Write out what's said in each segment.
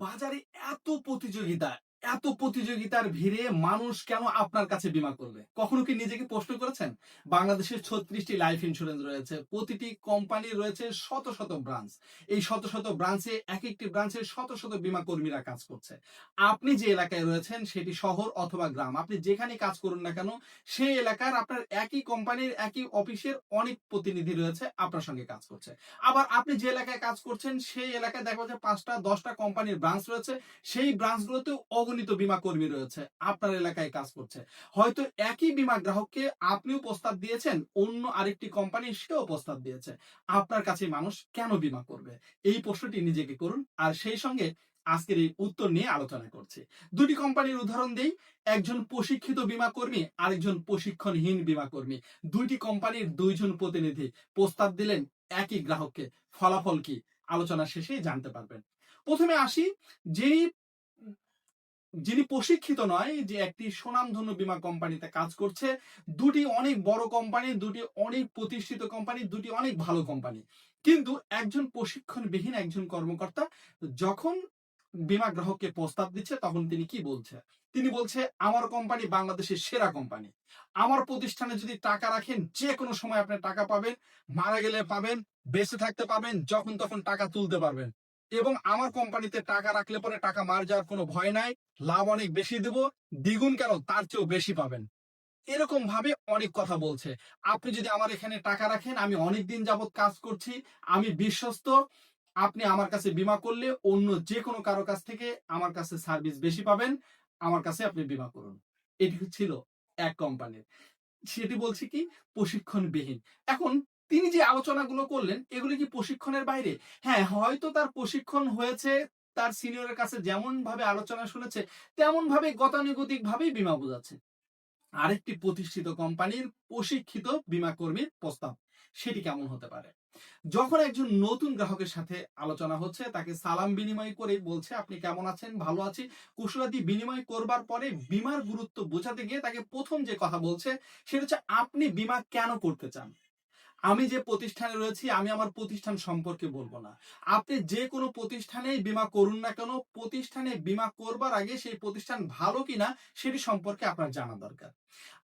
বাজারে এত প্রতিযোগিতা এত প্রতিযোগিতার ভিড়ে মানুষ কেন আপনার কাছে বীমা করবে? কখনো কি নিজেকে প্রশ্ন করেছেন? বাংলাদেশের ছত্রিশটি লাইফ ইন্স্যুরেন্স রয়েছে, প্রতিটি কোম্পানির রয়েছে শত শত ব্রাঞ্চ এই শত শত ব্রাঞ্চে এক একটি ব্রাঞ্চের শত শত বীমা কর্মীরা কাজ করছে। আপনি যে এলাকায় রয়েছেন, সেটি শহর অথবা গ্রাম। আপনি যেখানে কাজ করুন না কেন, সেই এলাকার আপনার একই কোম্পানির একই অফিসের অনেক প্রতিনিধি রয়েছে আপনার সঙ্গে কাজ করছে। আবার আপনি যে এলাকায় কাজ করছেন, সেই এলাকায় দেখা যাচ্ছে পাঁচটা, দশটা কোম্পানির ব্রাঞ্চ রয়েছে। সেই ব্রাঞ্চগুলোতেও অগণিত বীমা কর্মী রয়েছে, আপনার এলাকায় কাজ করছে। হয়তো একই বীমা গ্রাহককে আপনিও প্রস্তাব দিয়েছেন, অন্য আরেকটি কোম্পানি সেও প্রস্তাব দিয়েছে। আপনার কাছে মানুষ কেন বীমা করবে? এই প্রশ্নটি নিজেকে করুন, আর সেই সঙ্গে আজকের এই উত্তর নিয়ে আলোচনা করছি। দুটি কোম্পানির উদাহরণ দেই, একজন প্রশিক্ষিত বীমা কর্মী, আরেকজন প্রশিক্ষণহীন বীমা কর্মী। দুইটি কোম্পানির দুইজন প্রতিনিধি প্রস্তাব দিলেন একই গ্রাহককে, ফলাফল কি? আলোচনা শেষেই জানতে পারবেন। প্রথমে আসি, যেই যিনি প্রশিক্ষিত নয়, যে একটি সুনামধন্য বীমা কোম্পানিতে কাজ করছে, দুটি অনেক বড় কোম্পানি, দুটি অনেক প্রতিষ্ঠিত কোম্পানি, দুটি অনেক ভালো কোম্পানি। কিন্তু একজন প্রশিক্ষণবিহীন একজন কর্মকর্তা যখন বীমা গ্রাহককে প্রস্তাব দিচ্ছে, তখন তিনি কি বলছে? তিনি বলছে, আমার কোম্পানি বাংলাদেশের সেরা কোম্পানি। আমার প্রতিষ্ঠানে যদি টাকা রাখেন যে কোনো সময় আপনি টাকা পাবেন, মারা গেলে পাবেন, বেঁচে থাকতে পাবেন যখন তখন টাকা তুলতে পারবেন। এবং আমার কোম্পানিতে টাকা রাখলে পরে টাকা মার যাওয়ার কোনো ভয় নাই, লাভ অনেক বেশি দেব, দ্বিগুণ কেন তার চেয়েও বেশি পাবেন। এরকম ভাবে অনেক কথা বলছে। আপনি যদি আমার এখানে টাকা রাখেন, আমি অনেক দিন যাবত কাজ করছি, আমি বিশ্বস্ত, আপনি আমার কাছে বিমা করলে অন্য যে কোনো কারও কাছ থেকে আমার কাছে সার্ভিস বেশি পাবেন, আমার কাছে আপনি বীমা করুন। এটি ছিল এক কোম্পানির। সেটি বলছে কি? প্রশিক্ষণবিহীন। এখন তিনি যে আলোচনাগুলো করলেন, এগুলি কি প্রশিক্ষণের বাইরে? হ্যাঁ হয়তো তার প্রশিক্ষণ হয়েছে, তার সিনিয়রের কাছে যেমন ভাবে আলোচনা শুনেছে তেমন ভাবে গতানুগতিক ভাবেই বীমা বোঝাচ্ছে। আরেকটি প্রতিষ্ঠিত কোম্পানির প্রশিক্ষিত বীমা কর্মীর প্রস্তাব, সেটি কেমন হতে পারে? যখন একজন নতুন গ্রাহকের সাথে আলোচনা হচ্ছে, তাকে সালাম বিনিময় করে বলছে, আপনি কেমন আছেন? ভালো আছি। কুশলাদি বিনিময় করবার পরে বিমার গুরুত্ব বোঝাতে গিয়ে তাকে প্রথম যে কথা বলছে, সেটা হচ্ছে, আপনি বীমা কেন করতে চান? আমি যে প্রতিষ্ঠানে রয়েছি, আমি আমার প্রতিষ্ঠান সম্পর্কে বলব না। আপনি যে কোনো প্রতিষ্ঠানেই বিমা করুন না কেন, প্রতিষ্ঠানে বিমা করবার আগে সেই প্রতিষ্ঠান ভালো কিনা সেটি সম্পর্কে আপনার জানা দরকার।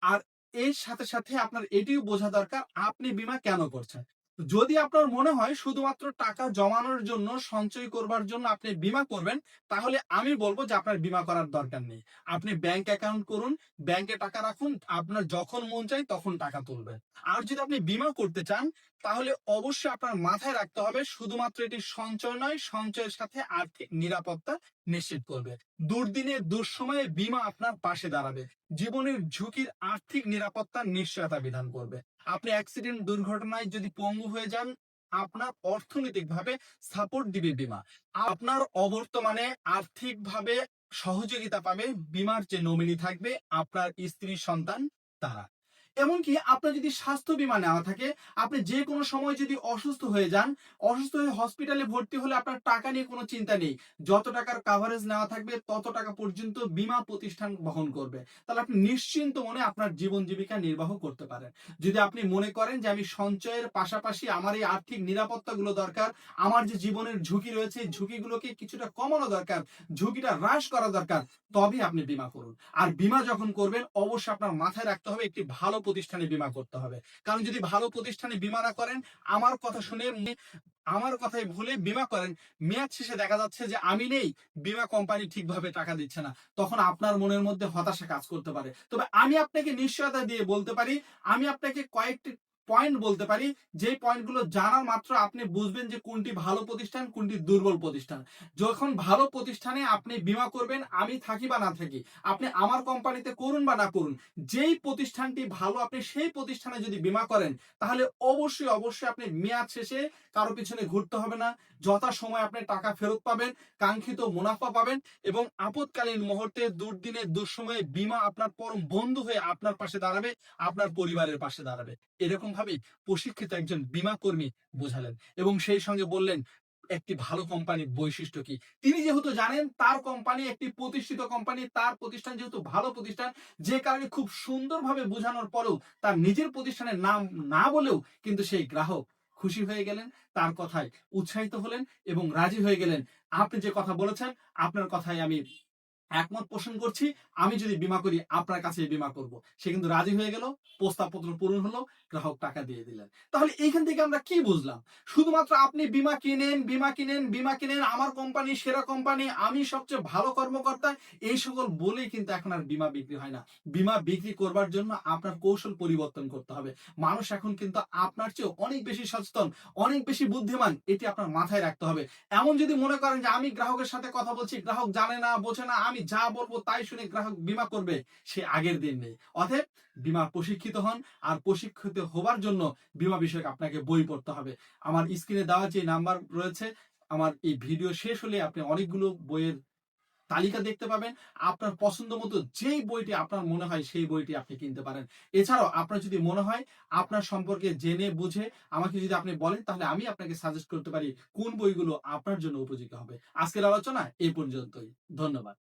আর এর সাথে সাথে আপনার এটিও বোঝা দরকার, আপনি বিমা কেন করছেন? যদি আপনার মনে হয় শুধুমাত্র টাকা জমানোর জন্য সঞ্চয় করবার জন্য আপনি বীমা করবেন, তাহলে আমি বলব যে আপনার বীমা করার দরকার নেই। আপনি ব্যাংক অ্যাকাউন্ট করুন, ব্যাংকে টাকা রাখুন, আপনার যখন মন চাই তখন টাকা তুলবেন। আর যদি আপনি বীমা করতে চান, তাহলে অবশ্যই আপনার মাথায় রাখতে হবে শুধুমাত্র এটি সঞ্চয় নয়, সঞ্চয়ের সাথে আর্থিক নিরাপত্তা নিশ্চিত করবে। দুর্দিনে, দুঃসময়ে বীমা আপনার পাশে দাঁড়াবে। জীবনের ঝুঁকির আর্থিক নিরাপত্তার নিশ্চয়তা বিধান করবে। আপনি অ্যাক্সিডেন্ট দুর্ঘটনায় যদি পঙ্গু হয়ে যান, আপনার অর্থনৈতিকভাবে সাপোর্ট দিবে বিমা। আপনার অবর্তমানে আর্থিকভাবে সহযোগিতা পাবে, বিমার যে নমিনি থাকবে, আপনার স্ত্রী সন্তান, তারা। এমনকি আপনার যদি স্বাস্থ্য বীমা নেওয়া থাকে, আপনি যে কোনো সময় যদি অসুস্থ হয়ে যান, অসুস্থ হয়ে হসপিটালে ভর্তি হলে আপনার টাকা নিয়ে কোনো চিন্তা নেই। যত টাকার কাভারেজ নেওয়া থাকবে, তত টাকা পর্যন্ত বীমা প্রতিষ্ঠান বহন করবে। তাহলে আপনি নিশ্চিন্ত মনে আপনার জীবন জীবিকা নির্বাহ করতে পারেন। যদি আপনি মনে করেন যে আমি সঞ্চয়ের পাশাপাশি আমার এই আর্থিক নিরাপত্তাগুলো দরকার, আমার যে জীবনের ঝুঁকি রয়েছে ঝুঁকিগুলোকে কিছুটা কমানো দরকার, ঝুঁকিটা হ্রাস করা দরকার তবে আপনি বীমা করুন। আর বীমা যখন করবেন, অবশ্যই আপনার মাথায় রাখতে হবে একটি ভালো প্রতিষ্ঠানে বিমা করতে হবে। কারণ যদি ভালো প্রতিষ্ঠানে বিমা না করেন, আমার কথা শুনে আমার কথাই ভুলে বিমা করেন, মেয়াদ শেষে দেখা যাচ্ছে যে আমি নেই, বিমা কোম্পানি ঠিকভাবে টাকা দিচ্ছে না। তখন আপনার মনের মধ্যে হতাশা কাজ করতে পারে। তবে আমি আপনাকে নিশ্চয়তা দিয়ে বলতে পারি, আমি আপনাকে কয়েকটি পয়েন্ট বলতে পারি। যে পয়েন্টগুলো জানার মাত্র আপনি বুঝবেন যে কোনটি ভালো প্রতিষ্ঠান, কোনটি দুর্বল প্রতিষ্ঠান। যখন ভালো প্রতিষ্ঠানে আপনি বীমা করবেন, আমি থাকি বা না থাকি, আপনি আমার কোম্পানিতে করুন বা না করুন, যেই প্রতিষ্ঠানটি ভালো আপনি সেই প্রতিষ্ঠানে যদি বীমা করেন, তাহলে অবশ্যই অবশ্যই আপনি মেয়াদ শেষে কারও পিছনে ঘুরতে হবে না। যথা সময় আপনি টাকা ফেরত পাবেন, কাঙ্ক্ষিত মুনাফা পাবেন এবং আপদকালীন মুহূর্তে দুর্দিনে, দুঃসময়ে বীমা আপনার পরম বন্ধু হয়ে আপনার পাশে দাঁড়াবে, আপনার পরিবারের পাশে দাঁড়াবে। এরকম ভাবেই প্রশিক্ষিত একজন বীমা কর্মী বোঝালেন এবং সেই সঙ্গে বললেন, একটি ভালো কোম্পানির বৈশিষ্ট্য কি? তিনি যেহেতু জানেন, তার কোম্পানি একটি প্রতিষ্ঠিত কোম্পানি তার প্রতিষ্ঠান যেহেতু ভালো প্রতিষ্ঠান, যে কারণে খুব সুন্দরভাবে বোঝানোর পরেও তার নিজের প্রতিষ্ঠানের নাম না বলেও কিন্তু সেই গ্রাহক খুশি হয়ে গেলেন, তার কথায় উৎসাহিত হলেন এবং রাজি হয়ে গেলেন। আপনি যে কথা বলেছেন, আপনার কথায় আমি একমত পোষণ করছি, আমি যদি বিমা করি, আপনার কাছে বিমা করব। সে কিন্তু রাজি হয়ে গেল, প্রস্তাবপত্র পূরণ হলো, গ্রাহক টাকা দিয়ে দিলেন। তাহলে এইখান থেকে আমরা কি বুঝলাম? শুধুমাত্র আপনি বিমা কিনেন বিমা কিনেন বিমা কিনেন, আমার কোম্পানি সেরা কোম্পানি, আমি সবচেয়ে ভালো কর্মকর্তা, এই সকল বলেই কিন্তু এখন আর বিমা বিক্রি হয় না। বিমা বিক্রি করবার জন্য আপনার কৌশল পরিবর্তন করতে হবে। মানুষ এখন কিন্তু আপনার চেয়ে অনেক বেশি সচেতন, অনেক বেশি বুদ্ধিমান, এটি আপনার মাথায় রাখতে হবে। এমন যদি মনে করেন যে আমি গ্রাহকের সাথে কথা বলছি, গ্রাহক জানে না, বোঝে না আমি যা বলব তাই শুনে গ্রাহক বিমা করবে, সে আগের দিন নেই। অতএব বিমা প্রশিক্ষিত হন আর প্রশিক্ষিত হবার জন্য বিমা বিষয়ক আপনাকে বই পড়তে হবে। আমার স্ক্রিনে দেওয়া যে নাম্বার রয়েছে, আমার এই ভিডিও শেষ হলে আপনি অনেকগুলো বইয়ের তালিকা দেখতে পাবেন। আপনার পছন্দ মতো যেই বইটি আপনার মনে হয় সেই বইটি আপনি কিনতে পারেন। এছাড়াও আপনার যদি মনে হয় আপনার সম্পর্কে জেনে বুঝে আমাকে যদি আপনি বলেন, তাহলে আমি আপনাকে সাজেস্ট করতে পারি কোন বইগুলো আপনার জন্য উপযোগী হবে। আজকের আলোচনা এই পর্যন্তই। ধন্যবাদ।